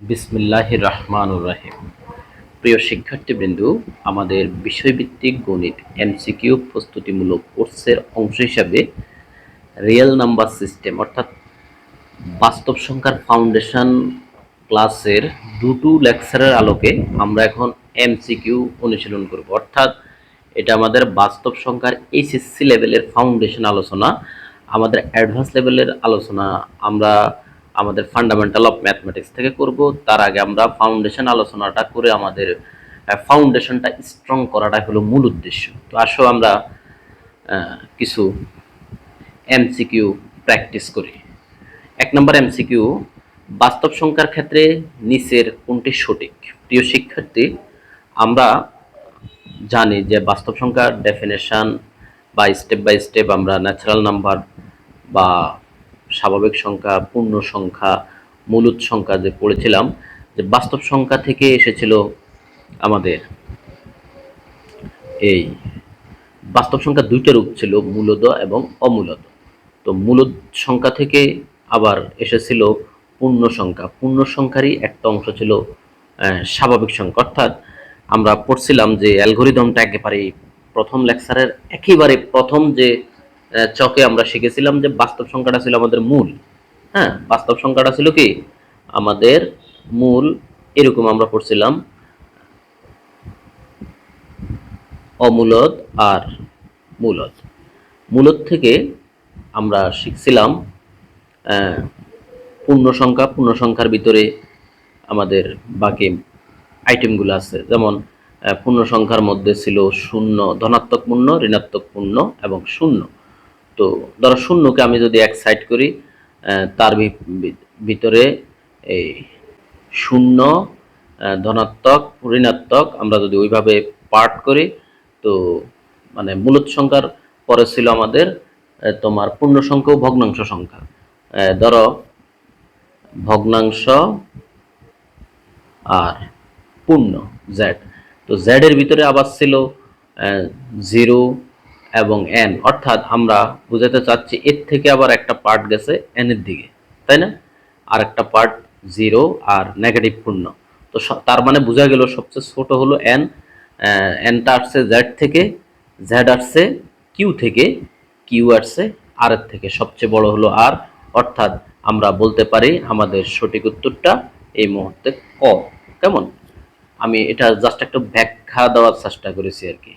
বিসমিল্লাহ রহমানুর রাহিম প্রিয় শিক্ষার্থীবৃন্দ, আমাদের বিষয়ভিত্তিক গণিত এমসিকিউ প্রস্তুতিমূলক কোর্সের অংশ হিসাবে রিয়েল নাম্বার সিস্টেম অর্থাৎ বাস্তব সংখ্যার ফাউন্ডেশন ক্লাসের দুটো লেকচারের আলোকে আমরা এখন এমসিকিউ অনুশীলন করব। অর্থাৎ এটা আমাদের বাস্তব সংখ্যার এইচএসসি লেভেলের ফাউন্ডেশন আলোচনা, আমাদের অ্যাডভান্স লেভেলের আলোচনা আমরা আমাদের ফান্ডামেন্টাল অফ ম্যাথমেটিক্স থেকে করব। তার আগে আমরা ফাউন্ডেশন আলোচনাটা করে আমাদের ফাউন্ডেশনটা স্ট্রং করাটা হলো মূল উদ্দেশ্য। তো আসো আমরা কিছু এমসিকিউ প্র্যাকটিস করি। এক নম্বর এমসিকিউ বাস্তব সংখ্যার ক্ষেত্রে নিচের কোনটি সঠিক? প্রিয় শিক্ষার্থী, আমরা জানি যে বাস্তব সংখ্যার ডেফিনেশন বা স্টেপ বাই স্টেপ আমরা ন্যাচারাল নাম্বার বা স্বাভাবিক সংখ্যা, পূর্ণ সংখ্যা, মূলত সংখ্যা যে পড়েছিলাম, যে বাস্তব সংখ্যা থেকে এসেছিল আমাদের এই বাস্তব সংখ্যা দুইটা রূপ ছিল, মূলত এবং অমূলত। তো মূলদ সংখ্যা থেকে আবার এসেছিল পূর্ণ সংখ্যা। পূর্ণ সংখ্যারই একটা অংশ ছিল স্বাভাবিক সংখ্যা। অর্থাৎ আমরা পড়ছিলাম যে অ্যালগোরিদমটা একেবারে প্রথম লেকচারের, একেবারে প্রথম যে চকে আমরা শিখেছিলাম যে বাস্তব সংখ্যাটা ছিল আমাদের মূল। হ্যাঁ বাস্তব সংখ্যাটা ছিল কি? আমাদের মূল এরকম আমরা পড়ছিলাম। অমূলদ আর মূলদ। মূলদ থেকে আমরা শিখছিলাম পূর্ণ সংখ্যা পূর্ণ সংখ্যার ভিতরে আমাদের বাকি আইটেমগুলো আছে। যেমন পূর্ণ সংখ্যার মধ্যে ছিল শূন্য, ধনাত্মক পূর্ণ, ঋণাত্মক পূর্ণ এবং শূন্য। তো ধরো শূন্যকে আমি যদি এক সাইড করি তার ভিতরে এই শূন্য ধনাত্মক, ঋণাত্মক আমরা যদি ওইভাবে পার্ট করি, তো মানে মূলত সংখ্যার পরে ছিল আমাদের তোমার পূর্ণ সংখ্যা ও ভগ্নাংশ সংখ্যা। ধরো ভগ্নাংশ আর পূর্ণ জেড তো জেড এর ভিতরে আবার ছিল জিরো এবং এন অর্থাৎ আমরা বুঝাতে চাচ্ছি এর থেকে আবার একটা পার্ট গেছে এন এর দিকে, তাই না? আর একটা পার্ট জিরো আর নেগেটিভ পূর্ণ। তো তার মানে বোঝা গেল সবচেয়ে ছোট হলো এন এনটা আসছে জেড থেকে জেড আসছে কিউ থেকে কিউ আসছে আর এর থেকে। সবচেয়ে বড় হলো আর অর্থাৎ আমরা বলতে পারি আমাদের সঠিক উত্তরটা এই মুহূর্তে ক। কেমন? আমি এটা জাস্ট একটা ব্যাখ্যা দেওয়ার চেষ্টা করেছি আর কি।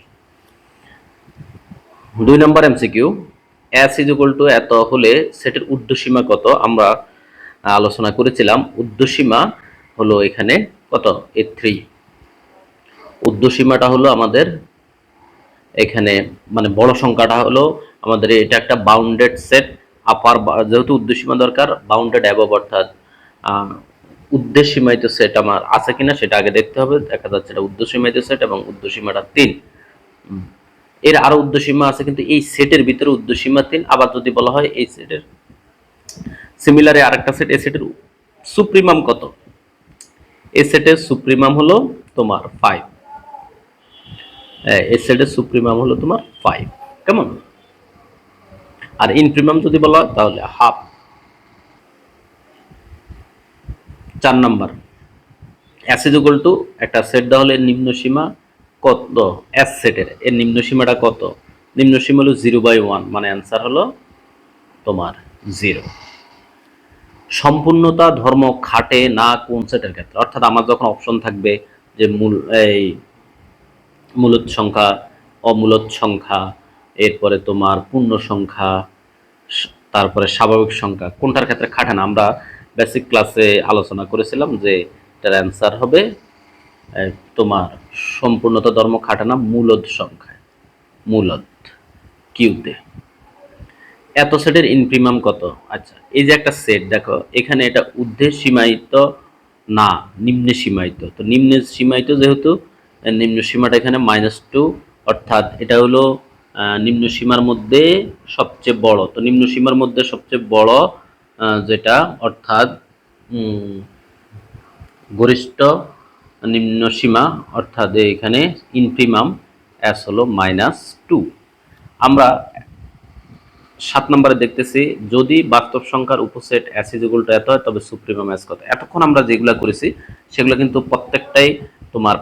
দুই নম্বর MCQ S is equal to এত হলে সেটের উর্ধ্বসীমা কত? আমরা আলোচনা করেছিলাম উর্ধ্বসীমা হলো এখানে কত? এ থ্রি উর্ধ্বসীমাটা হলো আমাদের এখানে মানে বড় সংখ্যাটা হলো আমাদের এটা একটা বাউন্ডেড সেট আপার যেহেতু উর্ধ্বসীমা দরকার বাউন্ডেড অ্যাবভ অর্থাৎ উর্ধ্বসীমায়িত সেট আমার আছে কিনা সেটা আগে দেখতে হবে। দেখা যাচ্ছে এটা উর্ধ্বসীমায়িত সেট এবং উর্ধ্বসীমাটা তিন। এর আরও উর্ধ্বসীমা আছে, কিন্তু এই সেটের ভিতরে উর্ধ্বসীমা তিন আবার যদি বলা হয় এই সেটের। সিমিলারে আরেকটা সেট এই সেটের সুপ্রিমাম কত? এই সেটের সুপ্রিমাম হলো তোমার ফাইভ এই সেটের সুপ্রিমাম হলো তোমার ফাইভ কেমন? আর ইনপ্রিমাম যদি বলা হয়, তাহলে হাফ চার number. S is equal to একটা সেট দেওয়া হলে নিম্ন সীমা কত? এস সেটের এর। নিম্ন সীমাটা কত? নিম্ন সীমা হলো জিরো বাই ওয়ান মানে অ্যান্সার হলো তোমার জিরো সম্পূর্ণতা, ধর্ম, খাটে, না, কোন সেটের ক্ষেত্রে? অর্থাৎ আমার যখন অপশন থাকবে যে মূল, এই মূলত সংখ্যা, অমূলত সংখ্যা, এরপরে তোমার পূর্ণ সংখ্যা তারপরে স্বাভাবিক সংখ্যা, কোনটার ক্ষেত্রে খাটে না? আমরা বেসিক ক্লাসে আলোচনা করেছিলাম যে এটার অ্যান্সার হবে তোমার সম্পূর্ণতা ধর্ম খাটানা মূলদ সংখ্যায়। মূলদ। কিউতে। এত সেটের ইনপ্রিমাম কত? আচ্ছা এই যে একটা সেট, দেখো, এখানে এটা ঊর্ধ্বে সীমায়িত না, নিম্নে সীমায়িত। তো নিম্নে সীমায়িত যেহেতু নিম্ন সীমাটা এখানে মাইনাস টু অর্থাৎ এটা হলো নিম্ন সীমার মধ্যে সবচেয়ে বড়। তো নিম্ন সীমার মধ্যে সবচেয়ে বড় যেটা, অর্থাৎ গরিষ্ঠ নিম্ন সীমা, অর্থাৎ এখানে ইনপ্রিমাম এস হলো মাইনাস টু আমরা সাত নম্বরে দেখতেছি, যদি বাস্তব সংখ্যার উপসেট অ্যাস ইকুয়াল টু এত হয়, তবে সুপ্রিমাম অ্যাস কত? এতক্ষণ আমরা যেগুলো করেছি, সেগুলো কিন্তু প্রত্যেকটাই তোমার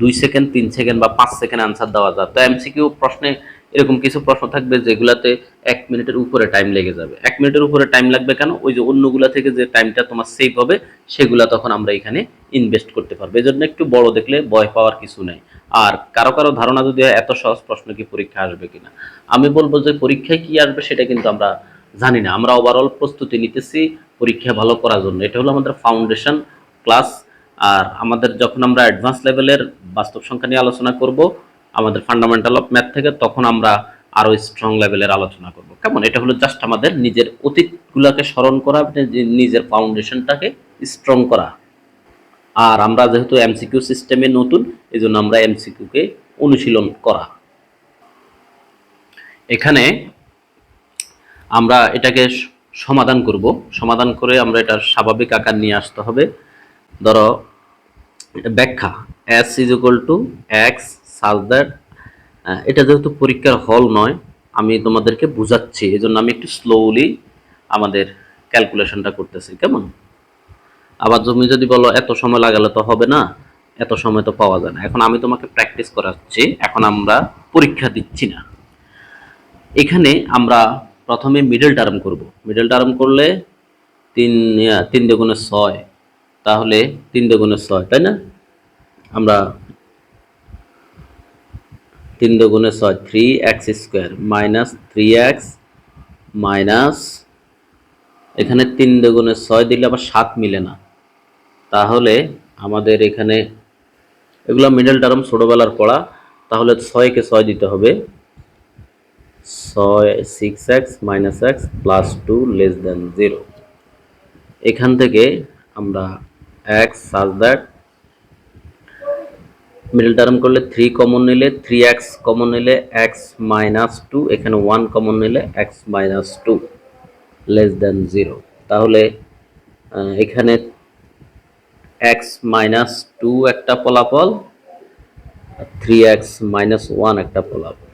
দুই সেকেন্ড তিন সেকেন্ড বা পাঁচ সেকেন্ড আনসার দেওয়া যায়। তো এমসিকিউ প্রশ্নে এরকম কিছু প্রশ্ন থাকবে যেগুলাতে এক মিনিটের উপরে টাইম লেগে যাবে। এক মিনিটের উপরে টাইম লাগবে কেন? ওই যে অন্যগুলা থেকে যে টাইমটা তোমার সেভ হবে, সেগুলা তখন আমরা এখানে ইনভেস্ট করতে পারব। এই জন্য একটু বড় দেখলে ভয় পাওয়ার কিছু নেই। আর কারও কারও ধারণা যদি হয়, এত সহজ প্রশ্ন কি পরীক্ষা আসবে কিনা? আমি বলব যে পরীক্ষায় কি আসবে সেটা কিন্তু আমরা জানি না। আমরা ওভারঅল প্রস্তুতি নিতেছি পরীক্ষা ভালো করার জন্য। এটা হলো আমাদের ফাউন্ডেশন ক্লাস আর আমাদের যখন আমরা অ্যাডভান্স লেভেলের বাস্তব সংখ্যা নিয়ে আলোচনা করব আমাদের ফান্ডামেন্টাল অফ ম্যাথ থেকে, তখন আমরা আরও স্ট্রং লেভেলের আলোচনা করব। কেমন? এটা হলো জাস্ট আমাদের নিজের অতীতগুলোকে স্মরণ করা নিজের ফাউন্ডেশনটাকে স্ট্রং করা। আর আমরা যেহেতু এমসিকিউ সিস্টেমে নতুন এই জন্য আমরা এমসিকিউকে অনুশীলন করা। এখানে আমরা এটাকে সমাধান করব। সমাধান করে আমরা এটার স্বাভাবিক আকার নিয়ে আসতে হবে। ধরো, ব্যাখ্যা S is equal to X that এটা যেহেতু পরীক্ষার হল নয়, আমি তোমাদেরকে বুঝাচ্ছি এই জন্য আমি একটু স্লোলি আমাদের ক্যালকুলেশনটা করতেছি, কেমন? আবার তুমি যদি বলো, এত সময় লাগালে তো হবে না, এত সময় তো পাওয়া যায় না। এখন আমি তোমাকে প্র্যাকটিস করাচ্ছি, এখন আমরা পরীক্ষা দিচ্ছি না। এখানে আমরা প্রথমে মিডল টার্ম করব। মিডল টার্ম করলে তিন তিন দুগুণে ছয়, তাহলে তিন দুগুণে ছয়, তাই না? আমরা তিন দুগুণে ছয় three X square minus three X minus এখানে তিন দুগুণে ছয় দিলে আবার সাত মিলে না। তাহলে আমাদের এখানে এগুলো মিডল টার্ম ছোটোবেলার পড়া, তাহলে ছয়কে ছয় দিতে হবে। ছয় six X minus X plus two less than zero এখান থেকে আমরা X such that middle term করলে থ্রি কমন নিলে থ্রি এক্স কমন নিলে এক্স মাইনাস টু এখানে ওয়ান কমন নিলে X minus two less than zero তাহলে এখানে এক্স মাইনাস টু একটা ফলাফল থ্রি এক্স মাইনাস ওয়ান একটা ফলাফল।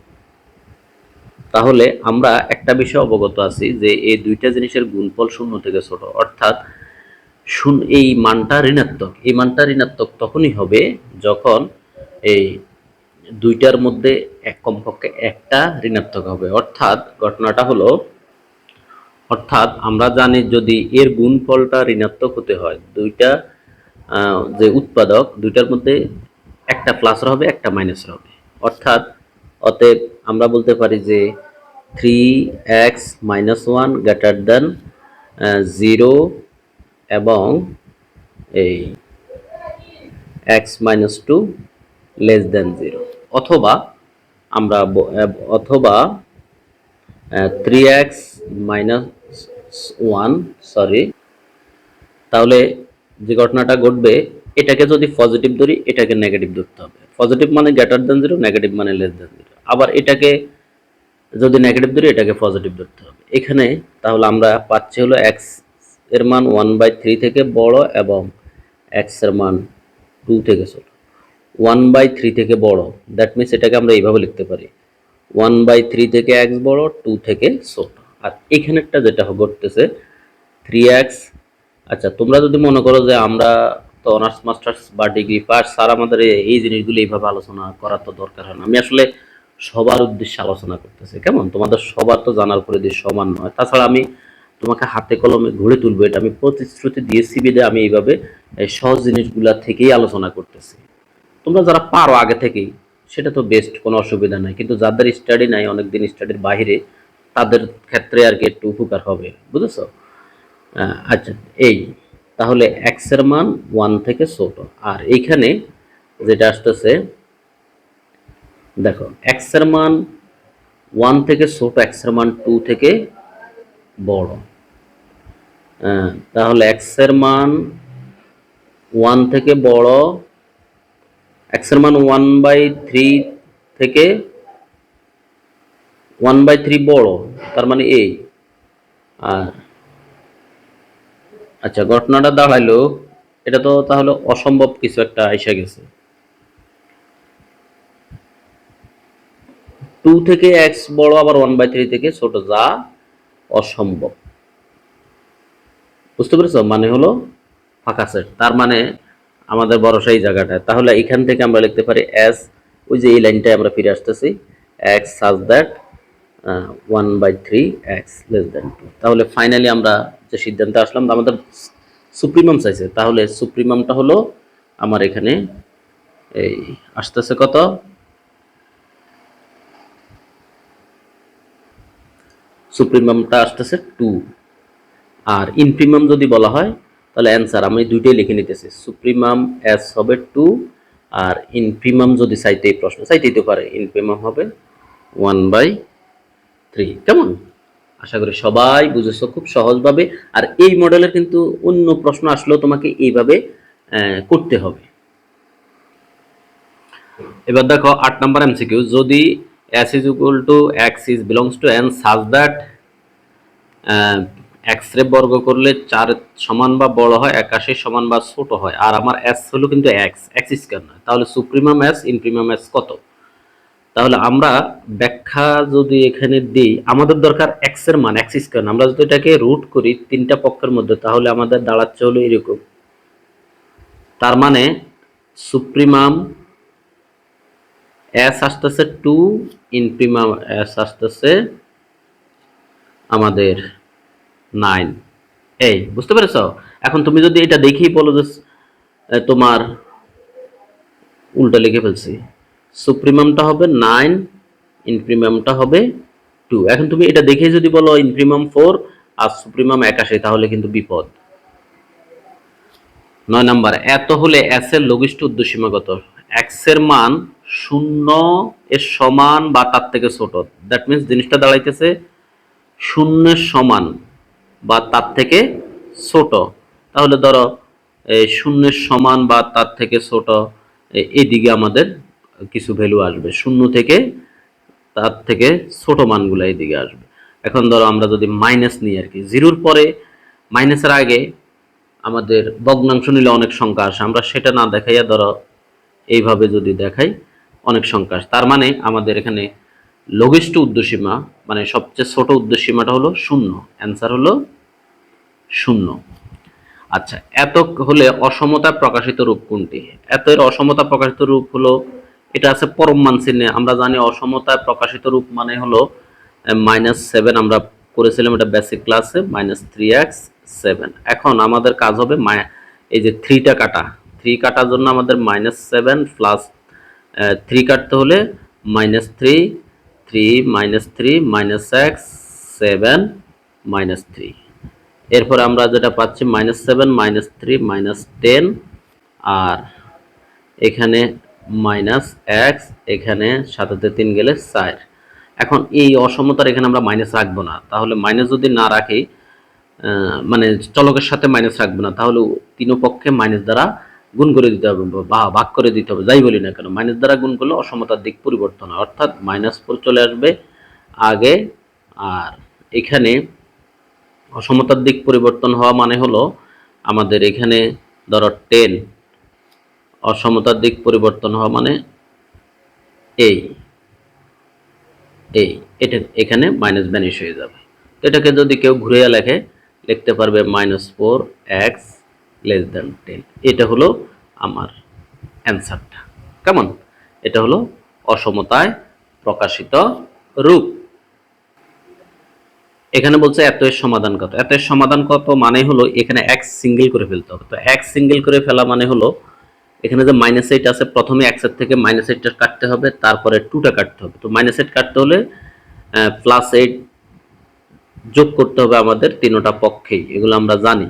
তাহলে আমরা একটা বিষয় অবগত আছি যে এই দুইটা জিনিসের গুণফল শূন্য থেকে ছোট। অর্থাৎ এই মানটা ঋণাত্মক। এই মানটা ঋণাত্মক তখনই হবে যখন এই দুইটার মধ্যে এক কমপক্ষে একটা ঋণাত্মক হবে। অর্থাৎ ঘটনাটা হলো, অর্থাৎ আমরা জানি যদি এর গুণফলটা ঋণাত্মক হতে হয়, দুইটা যে উৎপাদক, দুইটার মধ্যে একটা প্লাস হবে, একটা মাইনাস হবে। অর্থাৎ অতএব আমরা বলতে পারি যে three X minus one greater than zero এবং এই X minus two less than zero অথবা আমরা অথবা three X minus one sorry তাহলে যে ঘটনাটা ঘটবে, এটাকে যদি পজিটিভ ধরি, এটাকে নেগেটিভ ধরতে হবে। পজিটিভ মানে গ্রেটার দেন জিরো নেগেটিভ মানে লেস দেন জিরো আবার এটাকে যদি নেগেটিভ ধরি, এটাকে পজিটিভ ধরতে হবে। এখানে তাহলে আমরা পাচ্ছি হলো এক্সের মান ওয়ান বাই থ্রি থেকে বড় এবং এক্সের মান টু থেকে ছোট। ওয়ান বাই থ্রি থেকে বড়। দ্যাট মিনস এটাকে আমরা এইভাবে লিখতে পারি। ওয়ান বাই থ্রি থেকে এক্স বড় টু থেকে ছোট। আর এখানেরটা যেটা ঘটতেছে থ্রি এক্স আচ্ছা তোমরা যদি মনে করো যে আমরা তো অনার্স মাস্টার্স বা ডিগ্রি পাস স্যার আমাদের এই জিনিসগুলো এইভাবে আলোচনা করার তো দরকার হয় না। আমি আসলে সবার উদ্দেশ্যে আলোচনা করতেছি, কেমন? তোমাদের সবার তো জানার পরিধি সমান নয়। তাছাড়া আমি তোমাকে হাতে কলমে ঘুরে তুলবো। এটা আমি প্রতিশ্রুতি দিয়েছি বিদে আমি এইভাবে সহজ জিনিসগুলা থেকেই আলোচনা করতেছি। তোমরা যারা পারো আগে থেকেই, সেটা তো বেস্ট কোনো অসুবিধা নাই। কিন্তু যাদের স্টাডি নাই, অনেকদিন স্টাডির বাইরে তাদের ক্ষেত্রে আর কি একটু উপকার হবে, বুঝেছ? আচ্ছা এই, তাহলে এক্সের মান ওয়ান থেকে ছোট। আর এইখানে যেটা আসতেছে, দেখো এক্সের মান ওয়ান থেকে ছোট এক্সের মান টু থেকে বড়। তাহলে এক্সের মান ওয়ান থেকে বড় এক্সের মান ওয়ান বাই থ্রি থেকে ওয়ান বাই থ্রি বড়, তার মানে এই আর আচ্ছা ঘটনাটা দাঁড়াইলো, এটা তো তাহলে অসম্ভব কিছু একটা এসে গেছে। টু থেকে এক্স বড়, আবার ওয়ান বাই থ্রি থেকে ছোট, যা অসম্ভব। বুঝতে পেরেছ? মানে হলো ফাঁকা সেট তার মানে আমাদের ভরসা এই জায়গাটায় তাহলে এখান থেকে আমরা লিখতে পারি এস ওই যে এই লাইনটায় আমরা ফিরে আসতেছি X such that one by three X less than two তাহলে ফাইনালি আমরা যে সিদ্ধান্তে আসলাম আমাদের সুপ্রিমাম চাইছে। তাহলে সুপ্রিমামটা হলো আমার এখানে এই আসতেছে কত? সুপ্রিমামটা আসতেছে টু আর ইনপ্রিমাম যদি বলা হয় তাহলে অ্যান্সার আমি দুইটাই লিখে নিতেছি। সুপ্রিমাম এস হবে টু আর ইনপ্রিমাম যদি চাইতে প্রশ্ন, চাইতেই পারে। ইনপ্রিমাম হবে ওয়ান বাই থ্রি কেমন? আশা করি সবাই বুঝেছ খুব সহজভাবে। আর এই মডেলের কিন্তু অন্য প্রশ্ন আসলেও তোমাকে এইভাবে করতে হবে। এবার দেখো আট নাম্বার এমসিকিউ যদি S is equal to X is belongs to N such that X রে বর্গ করলে চার সমান বা বড় হয় একাশির সমান বা ছোট হয়। আর আমার এস হলো কিন্তু এক্স এক্স স্কোয়ার নয়। তাহলে সুপ্রিমাম এস ইনপ্রিমাম এস কত? তাহলে আমরা ব্যাখ্যা যদি এখানে দিই, আমাদের দরকার এক্সের মান এক্স স্কোয়ার আমরা যদি এটাকে রুট করি তিনটা পক্ষের মধ্যে, তাহলে আমাদের দাঁড়াচ্ছে হলো এরকম। তার মানে সুপ্রিমাম এস আসতেছে টু ইনপ্রিমাম এস আসতেছে আমাদের নাইন। এই, বুঝতে পেরেছ? এখন তুমি যদি এটা দেখেই বলো যে তোমার উল্টা লিখে ফেলছি। সুপ্রিমামটা হবে নাইন, ইনপ্রিমামটা হবে টু। এখন তুমি এটা দেখে যদি বলো ইনপ্রিমাম ফোর আর সুপ্রিমাম একাশি, তাহলে কিন্তু বিপদ। নয় নাম্বার, এত হলে এস এর লঘিষ্ঠ উদ্দেশ্যীমা কত? এক্সের মান শূন্য এর সমান বা তার থেকে ছোট। দ্যাট মিনস জিনিসটা দাঁড়াইতেছে শূন্যের সমান। বা তার থেকে ছোট। তাহলে ধরো শূন্যের সমান বা তার থেকে ছোট এদিকে আমাদের কিছু ভ্যালু আসবে। শূন্য থেকে তার থেকে ছোট মানগুলো এদিকে আসবে। এখন ধরো আমরা যদি মাইনাস নিই আর কি জিরোর পরে মাইনাসের আগে আমাদের ভগ্নাংশ নিলে অনেক সংখ্যা আসে। আমরা সেটা না দেখাইয়া ধরো, এইভাবে যদি দেখাই, অনেক সংখ্যা আসে। তার মানে আমাদের এখানে লঘিষ্ঠ উদ্দেশ্যীমা মানে সবচেয়ে ছোট উদ্দেশ্যীমাটা হলো শূন্য। অ্যান্সার হলো শূন্য। আচ্ছা এত হলে অসমতা প্রকাশিত রূপ কোনটি? এত এর অসমতা প্রকাশিত রূপ হলো, এটা আছে পরম মান চিহ্নে, আমরা জানি অসমতা প্রকাশিত রূপ মানে হলো মাইনাস সেভেন আমরা করেছিলাম এটা বেসিক ক্লাসে মাইনাস থ্রি এক্স সেভেন এখন আমাদের কাজ হবে এই যে থ্রিটা কাটা। থ্রি কাটার জন্য আমাদের মাইনাস সেভেন প্লাস থ্রি কাটতে হলে minus three three minus three minus X seven minus three এরপর আমরা যেটা পাচ্ছি minus seven minus three minus ten আর এখানে মাইনাস এক্স এখানে সাতাতে তিন গেলে চার। এখন এই অসমতার এখানে আমরা মাইনাস রাখব না। তাহলে মাইনাস যদি না রাখি মানে চলকের সাথে মাইনাস রাখব না, তাহলে তিনো পক্ষে মাইনাস দ্বারা গুণ করে দিতে হবে, বা ভাগ করে দিতে হবে, যাই বলি না কেন মাইনাস দ্বারা গুণ করলে অসমতার দিক পরিবর্তন হয়। অর্থাৎ মাইনাস ফোর চলে আসবে, আগে আর এখানে অসমতার দিক পরিবর্তন হওয়া মানে হলো আমাদের এখানে ধরো টেন অসমতার দিক পরিবর্তন হওয়া মানে এই এই এটা এখানে মাইনাস ভ্যানিশ হয়ে যাবে। এটাকে যদি কেউ ঘুরে লেখে, লিখতে পারবে minus four X less than ten এটা হলো আমার অ্যান্সারটা। কেমন? এটা হলো অসমতায় প্রকাশিত রূপ। এখানে বলছে এত এর সমাধান কত? এত এর সমাধান কত মানে হলো এখানে এক্স সিঙ্গেল করে ফেলতে হবে। তো এক্স সিঙ্গেল করে ফেলা মানে হলো এখানে যে মাইনাস এইট আছে, প্রথমে এক্সের থেকে মাইনাস এইটটা কাটতে হবে, তারপরে টুটা কাটতে হবে। তো মাইনাস এইট কাটতে হলে প্লাস এইট যোগ করতে হবে আমাদের তিনোটা পক্ষেই। এগুলো আমরা জানি।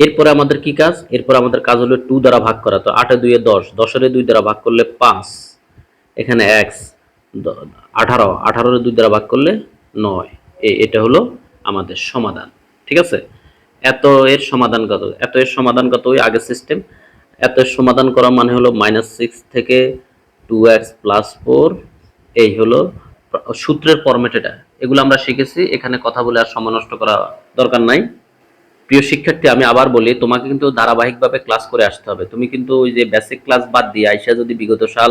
এরপরে আমাদের কি কাজ? এরপরে আমাদের কাজ হলো টু দ্বারা ভাগ করা। তো আটে দুইয়ে দশ। দশের দুই দ্বারা ভাগ করলে পাঁচ। এখানে এক্স আঠারো। আঠারোর দুই দ্বারা ভাগ করলে নয়। এটা হলো আমাদের সমাধান। ঠিক আছে? এত এর সমাধান কত এত এর সমাধান কত ওই আগের সিস্টেম এত এর সমাধান করা মানে হলো মাইনাস সিক্স থেকে টু এক্স প্লাস ফোর এই হলো সূত্রের ফরম্যাট এটা। এগুলো আমরা শিখেছি। এখানে কথা বলে আর সময় নষ্ট করা দরকার নাই। প্রিয় শিক্ষার্থী, আমি আবার বলি, তোমাকে কিন্তু ধারাবাহিকভাবে ক্লাস করে আসতে হবে। তুমি কিন্তু ওই যে বেসিক ক্লাস বাদ দিয়ে আইসা যদি বিগত সাল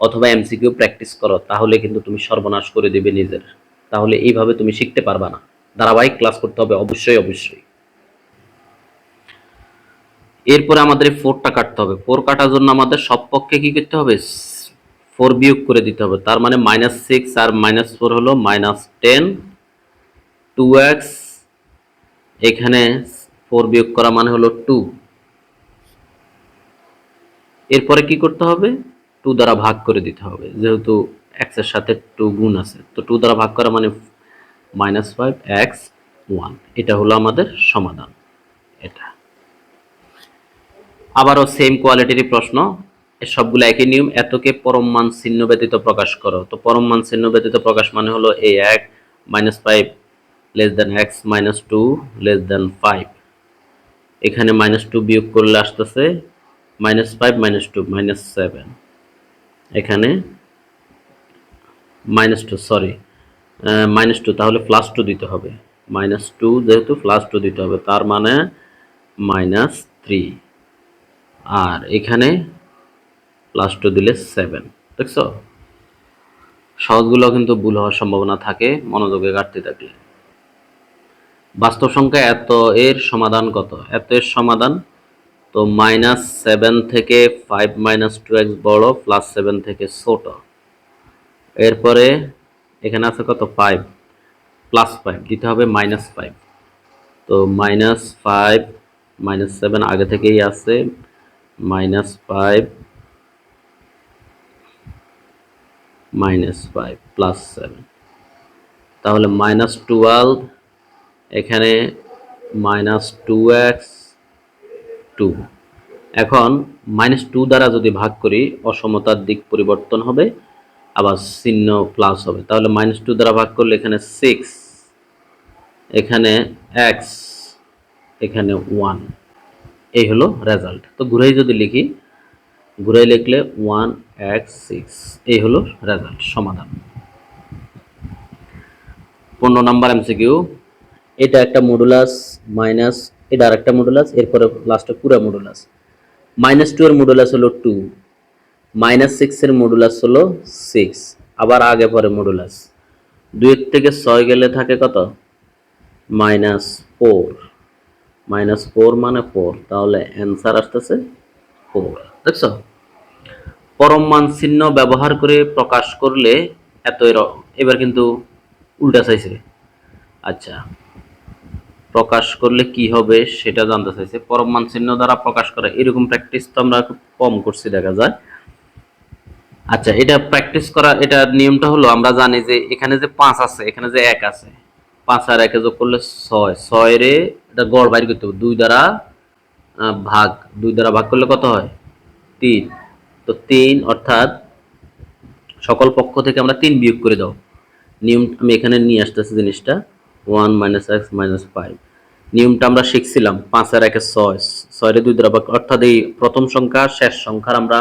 অথবা এমসিকিউ প্র্যাকটিস করো, তাহলে কিন্তু তুমি সর্বনাশ করে দিবে নিজের। তাহলে এইভাবে তুমি শিখতে পারবা না। ধারাবাহিক ক্লাস করতে হবে অবশ্যই অবশ্যই। এরপরে আমাদের ফোরটা কাটতে হবে। ফোর কাটার জন্য আমাদের সব পক্ষে কি করতে হবে? ফোর বিয়োগ করে দিতে হবে। তার মানে মাইনাস সিক্স আর মাইনাস ফোর হলো মাইনাস টেন টু এক্স এখানে ফোর বিয়োগ করা মানে হলো টু এরপরে কি করতে হবে? টু দ্বারা ভাগ করে দিতে হবে, যেহেতু এক্সের সাথে টু গুণ আছে। তো টু দ্বারা ভাগ করা মানে মাইনাস ফাইভ এক্স ওয়ান এটা হলো আমাদের সমাধান, এটা। আবারও সেম কোয়ালিটির প্রশ্ন সবগুলো একই নিয়ম, এতকে পরম মান চিহ্ন ব্যতীত প্রকাশ করো। তো পরম মান চিহ্ন ব্যতীত প্রকাশ মানে হলো এই এক minus five less than X minus two less than five এখানে মাইনাস টু বিয়োগ করলে আসতেছে minus five minus two minus seven এখানে minus two sorry minus two তাহলে প্লাস টু দিতে হবে। মাইনাস টু যেহেতু প্লাস টু দিতে হবে, তার মানে মাইনাস থ্রি আর এখানে প্লাস টু দিলে সেভেন দেখছ? সহজগুলো কিন্তু ভুল হওয়ার সম্ভাবনা থাকে, মনোযোগে ঘাটতি থাকলে। বাস্তব সংখ্যা এত, এর সমাধান কত? এত এর সমাধান তো মাইনাস সেভেন থেকে ফাইভ মাইনাস টু এক্স বড় প্লাস সেভেন থেকে ছোট। এরপরে এখানে আছে কত? ফাইভ প্লাস ফাইভ দিতে হবে মাইনাস ফাইভ তো মাইনাস ফাইভ মাইনাস সেভেন আগে থেকেই আছে। Minus five minus five plus seven তাহলে মাইনাস টুয়েলভ এখানে মাইনাস টু এক্স টু এখন মাইনাস টু দ্বারা যদি ভাগ করি, অসমতার দিক পরিবর্তন হবে, আবার চিহ্ন প্লাস হবে। তাহলে মাইনাস টু দ্বারা ভাগ করলে এখানে সিক্স এখানে এক্স এখানে ওয়ান এই হলো রেজাল্ট তো ঘুরেই যদি লিখি, ঘুরাই লিখলে ওয়ান এক্স সিক্স এই হলো রেজাল্ট সমাধান। পনেরো নাম্বার এমসিকিউ এটা একটা মডুলাস মাইনাস এটা আর একটা মডুলাস এরপরে লাস্টে পুরো মডুলাস মাইনাস টু এর মডুলাস হলো টু মাইনাস সিক্সের মডুলাস হলো সিক্স আবার আগে পরে মডুলাস দুইয়ের থেকে ছয় গেলে থাকে কত? মাইনাস ফোর মাইনাস ফোর মানে ফোর তাহলে অ্যান্সার আসতেছে ফোর দেখছ? পরম মান চিহ্ন ব্যবহার করে প্রকাশ করলে এত এবার কিন্তু উল্টা চাইছে। আচ্ছা। প্রকাশ করলে কি হবে সেটা জানতে চাইছে। পরম মান চিহ্ন দ্বারা প্রকাশ করা এরকম প্র্যাকটিস তো আমরা খুব কম করছি, দেখা যায়। আচ্ছা এটা প্র্যাকটিস করা এটা নিয়মটা হলো, আমরা জানি যে এখানে যে পাঁচ আছে, এখানে যে এক আছে, পাঁচ আর একে যোগ করলে ছয়। ছয় রে এটা গড় বাইর করতে হবে। দুই দ্বারা ভাগ, দুই দ্বারা ভাগ করলে কত হয়? তিন। তো তিন অর্থাৎ সকল পক্ষ থেকে আমরা তিন বিয়োগ করে দাও। নিয়ম, আমি এখানে নিয়ে আসতেছি জিনিসটা। One minus x minus five. নিয়মটা আমরা শিখছিলাম, পাঁচ আর একে ছয়। ছয়ের দুই দ্বারা অর্থাৎ এই প্রথম সংখ্যা, শেষ সংখ্যার আমরা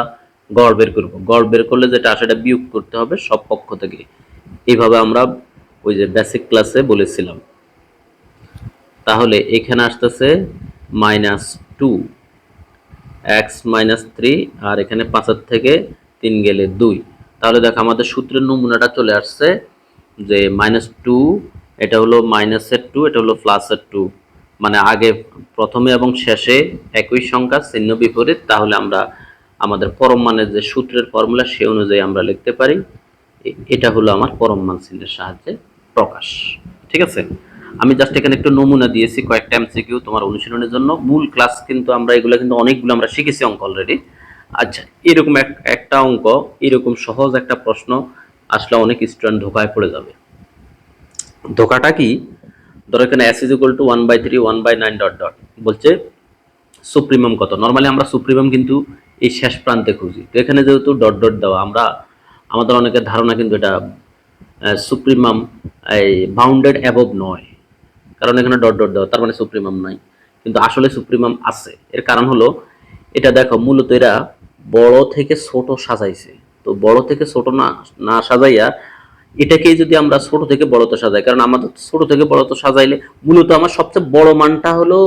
গড় বের করব। গড় বের করলে যেটা আসে, এটা বিয়োগ করতে হবে সব পক্ষ থেকে। এইভাবে আমরা ওই যে বেসিক ক্লাসে বলেছিলাম। তাহলে এখানে আসতেছে minus two x minus three আর এখানে পাঁচের থেকে তিন গেলে দুই। তাহলে দেখো আমাদের সূত্রের নমুনাটা চলে আসছে যে মাইনাস টু এটা হলো মাইনাসের টু এটা হলো প্লাসের টু মানে আগে প্রথমে এবং শেষে একই সংখ্যা চিহ্ন বিপরীত, তাহলে আমরা আমাদের পরম মানের যে সূত্রের ফর্মুলা, সে অনুযায়ী আমরা লিখতে পারি। এটা হলো আমার পরম মান চিহ্নের সাহায্যে প্রকাশ। ঠিক আছে? আমি জাস্ট এখানে একটু নমুনা দিয়েছি কয়েকটা এমসিকিউ তোমার অনুশীলনের জন্য। মূল ক্লাস কিন্তু আমরা এগুলো কিন্তু অনেকগুলো আমরা শিখেছি অঙ্ক অলরেডি আচ্ছা এরকম এক- একটা অঙ্ক, এরকম সহজ একটা প্রশ্ন, আসলে অনেক স্টুডেন্ট ধোকায় পড়ে যাবে। ধোকাটা কি? ধরো এখানে S is equal to one by three one by nine dot dot বলছে সুপ্রিমাম কত? নর্মালি আমরা সুপ্রিমাম কিন্তু এই শেষ প্রান্তে খুঁজি। তো এখানে যেহেতু ডট ডট দেওয়া, আমরা আমাদের অনেকের ধারণা কিন্তু এটা সুপ্রিমাম এই বাউন্ডেড অ্যাবভ নয়। কারণ এখানে ডট ডট দেওয়া, তার মানে সুপ্রিমাম নাই। কিন্তু আসলে সুপ্রিমাম আছে। এর কারণ হলো, এটা দেখো, মূলত এরা বড় থেকে ছোট সাজাইছে। তো বড় থেকে ছোট না না সাজাইয়া এটাকেই যদি আমরা ছোট থেকে বড়তে সাজাই, কারণ আমাদের ছোট থেকে বড়তে সাজাইলে মূলত আমার সবচেয়ে বড় মানটা হলো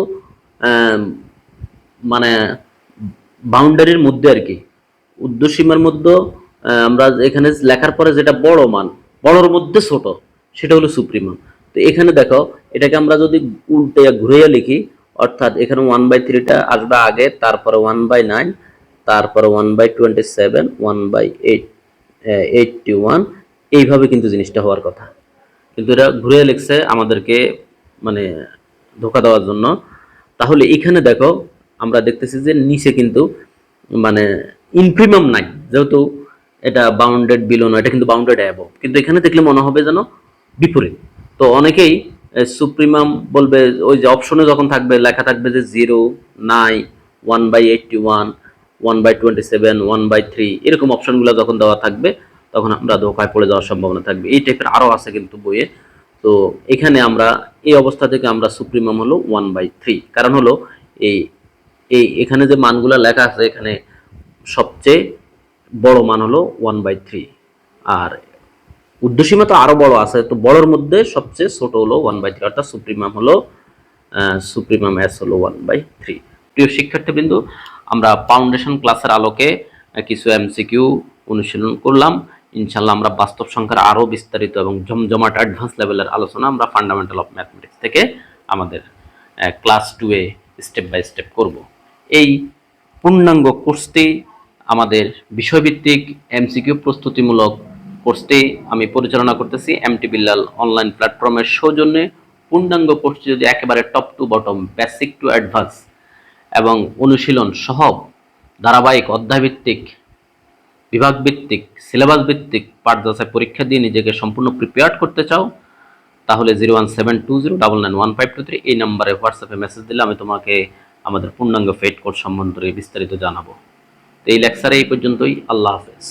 মানে বাউন্ডারির মধ্যে আর কি। উর্দু মধ্যে আমরা এখানে লেখার পরে যেটা বড় মান, বড়র মধ্যে ছোট, সেটা হলো সুপ্রিমাম তো এখানে দেখো, এটাকে আমরা যদি উল্টে ঘুরিয়ে লিখি, অর্থাৎ এখানে ওয়ান বাই থ্রিটা আসবে আগে, তারপরে ওয়ান বাই নাইন তারপরে one by twenty seven one by eight eighty one এইভাবে কিন্তু জিনিসটা হওয়ার কথা। কিন্তু এটা ঘুরে লিখছে আমাদেরকে মানে ধোকা দেওয়ার জন্য। তাহলে এখানে দেখো, আমরা দেখতেছি যে নিচে কিন্তু মানে ইনফ্রিমাম নাই। যেহেতু এটা বাউন্ডেড বিলো না এটা কিন্তু বাউন্ডেড অ্যাবভ কিন্তু এখানে দেখলে মনে হবে যেন বিপরীত। তো অনেকেই সুপ্রিমাম বলবে, ওই যে অপশনে যখন থাকবে, লেখা থাকবে যে জিরো নাই one by eighty one one by twenty seven one by three এরকম অপশনগুলো যখন দেওয়া থাকবে তখন আমরা ধোকায় পড়ে যাওয়ার সম্ভাবনা থাকবে। এই টাইপের আরও আছে কিন্তু বইয়ে। তো এখানে আমরা, এই অবস্থা থেকে আমরা সুপ্রিমাম হলো ওয়ান বাই থ্রি কারণ হলো, এই এই, এখানে যে মানগুলো লেখা আছে, এখানে সবচেয়ে বড় মান হলো ওয়ান বাই থ্রি আর উর্ধ্বসীমা তো আরও বড় আছে, তো বড়র মধ্যে সবচেয়ে ছোট হলো ওয়ান বাই থ্রি অর্থাৎ সুপ্রিমাম হলো সুপ্রিমাম এস হলো ওয়ান বাই থ্রি প্রিয় শিক্ষার্থীবৃন্দ, আমরা ফাউন্ডেশন ক্লাসের আলোকে কিছু এমসিকিউ অনুশীলন করলাম। ইনশাল্লাহ আমরা বাস্তব সংখ্যার আরও বিস্তারিত এবং জমজমাট অ্যাডভান্স লেভেলের আলোচনা আমরা ফান্ডামেন্টাল অফ ম্যাথমেটিক্স থেকে আমাদের ক্লাস টুয়ে স্টেপ বাই স্টেপ করব। এই পূর্ণাঙ্গ কোর্সটি আমাদের বিষয়ভিত্তিক এমসিকিউ প্রস্তুতিমূলক কোর্সটি আমি পরিচালনা করতেছি এমটি বিল্লাল অনলাইন প্ল্যাটফর্মের সৌজন্যে। পূর্ণাঙ্গ কোর্সটি যদি একেবারে top to bottom basic to advance এবং অনুশীলন সহ ধারাবাহিক অধ্যায়ভিত্তিক বিভাগ ভিত্তিক সিলেবাস ভিত্তিক পাঠ পরীক্ষা দিয়ে নিজেকে সম্পূর্ণ প্রিপেয়ার করতে চাও, তাহলে zero one seven two zero double nine one five two three এই নাম্বারে হোয়াটসঅ্যাপে মেসেজ দিলে আমি তোমাকে আমাদের পূর্ণাঙ্গ ফেট কোর্স সম্বন্ধে বিস্তারিত জানাব। তো এই লেকচারে এই পর্যন্তই, আল্লাহ হাফেজ।